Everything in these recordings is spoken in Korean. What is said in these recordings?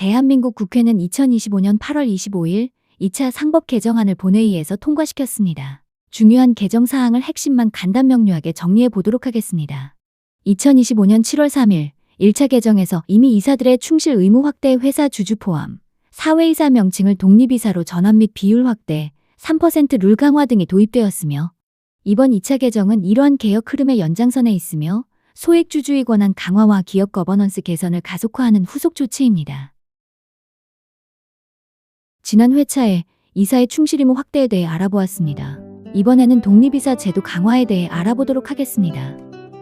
대한민국 국회는 2025년 8월 25일 2차 상법 개정안을 본회의에서 통과시켰습니다. 중요한 개정 사항을 핵심만 간단 명료하게 정리해 보도록 하겠습니다. 2025년 7월 3일 1차 개정에서 이미 이사들의 충실 의무 확대 회사 주주 포함, 사회이사 명칭을 독립이사로 전환 및 비율 확대, 3%룰 강화 등이 도입되었으며 이번 2차 개정은 이러한 개혁 흐름의 연장선에 있으며 소액주주의 권한 강화와 기업 거버넌스 개선을 가속화하는 후속 조치입니다. 지난 회차에 이사의 충실 의무 확대에 대해 알아보았습니다. 이번에는 독립이사 제도 강화에 대해 알아보도록 하겠습니다.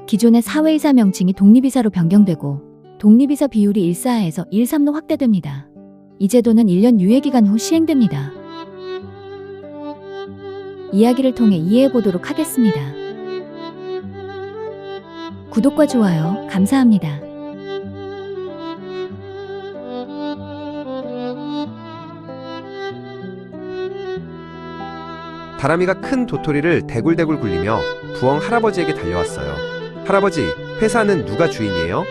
기존의 사회이사 명칭이 독립이사로 변경되고 독립이사 비율이 1,4에서 1,3로 확대됩니다. 이 제도는 1년 유예기간 후 시행됩니다. 이야기를 통해 이해해 보도록 하겠습니다. 구독과 좋아요 감사합니다. 다람이가 큰 도토리를 대굴대굴 굴리며 부엉 할아버지에게 달려왔어요. 할아버지, 회사는 누가 주인이에요?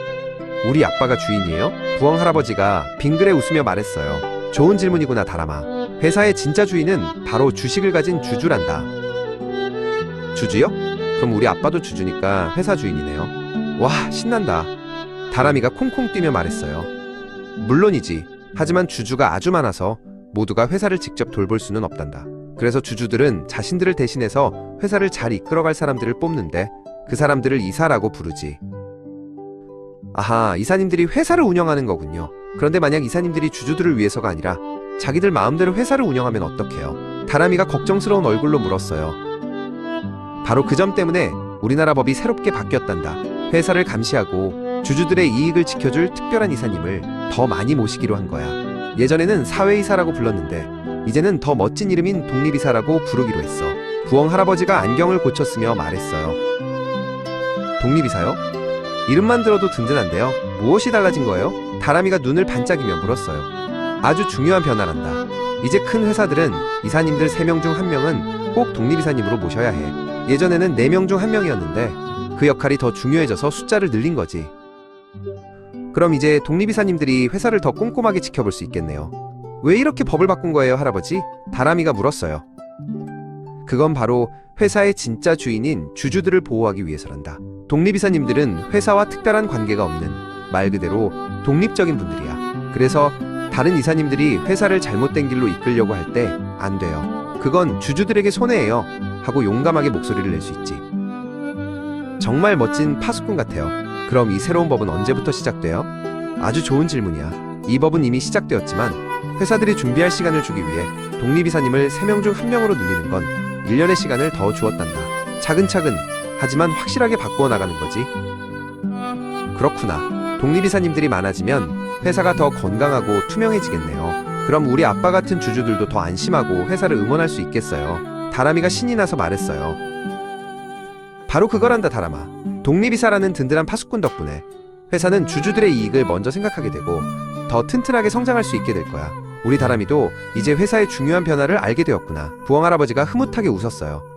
우리 아빠가 주인이에요? 부엉 할아버지가 빙그레 웃으며 말했어요. 좋은 질문이구나, 다람아. 회사의 진짜 주인은 바로 주식을 가진 주주란다. 주주요? 그럼 우리 아빠도 주주니까 회사 주인이네요. 와, 신난다. 다람이가 콩콩 뛰며 말했어요. 물론이지. 하지만 주주가 아주 많아서 모두가 회사를 직접 돌볼 수는 없단다. 그래서 주주들은 자신들을 대신해서 회사를 잘 이끌어갈 사람들을 뽑는데 그 사람들을 이사라고 부르지. 아하, 이사님들이 회사를 운영하는 거군요. 그런데 만약 이사님들이 주주들을 위해서가 아니라 자기들 마음대로 회사를 운영하면 어떡해요? 다람이가 걱정스러운 얼굴로 물었어요. 바로 그 점 때문에 우리나라 법이 새롭게 바뀌었단다. 회사를 감시하고 주주들의 이익을 지켜줄 특별한 이사님을 더 많이 모시기로 한 거야. 예전에는 사회이사라고 불렀는데 이제는 더 멋진 이름인 독립이사라고 부르기로 했어. 부엉 할아버지가 안경을 고쳤으며 말했어요. 독립이사요? 이름만 들어도 든든한데요. 무엇이 달라진 거예요? 다람이가 눈을 반짝이며 물었어요. 아주 중요한 변화란다. 이제 큰 회사들은 이사님들 3명 중 1명은 꼭 독립이사님으로 모셔야 해. 예전에는 4명 중 1명이었는데 그 역할이 더 중요해져서 숫자를 늘린 거지. 그럼 이제 독립이사님들이 회사를 더 꼼꼼하게 지켜볼 수 있겠네요. 왜 이렇게 법을 바꾼 거예요, 할아버지? 다람이가 물었어요. 그건 바로 회사의 진짜 주인인 주주들을 보호하기 위해서란다. 독립이사님들은 회사와 특별한 관계가 없는 말 그대로 독립적인 분들이야. 그래서 다른 이사님들이 회사를 잘못된 길로 이끌려고 할 때 안 돼요. 그건 주주들에게 손해예요. 하고 용감하게 목소리를 낼 수 있지. 정말 멋진 파수꾼 같아요. 그럼 이 새로운 법은 언제부터 시작돼요? 아주 좋은 질문이야. 이 법은 이미 시작되었지만 회사들이 준비할 시간을 주기 위해 독립이사님을 3명 중 1명으로 늘리는 건 1년의 시간을 더 주었단다. 차근차근 하지만 확실하게 바꾸어 나가는 거지. 그렇구나. 독립이사님들이 많아지면 회사가 더 건강하고 투명해지겠네요. 그럼 우리 아빠 같은 주주들도 더 안심하고 회사를 응원할 수 있겠어요. 다람이가 신이 나서 말했어요. 바로 그거란다, 다람아. 독립이사라는 든든한 파수꾼 덕분에 회사는 주주들의 이익을 먼저 생각하게 되고 더 튼튼하게 성장할 수 있게 될 거야. 우리 다람이도 이제 회사의 중요한 변화를 알게 되었구나. 부엉 할아버지가 흐뭇하게 웃었어요.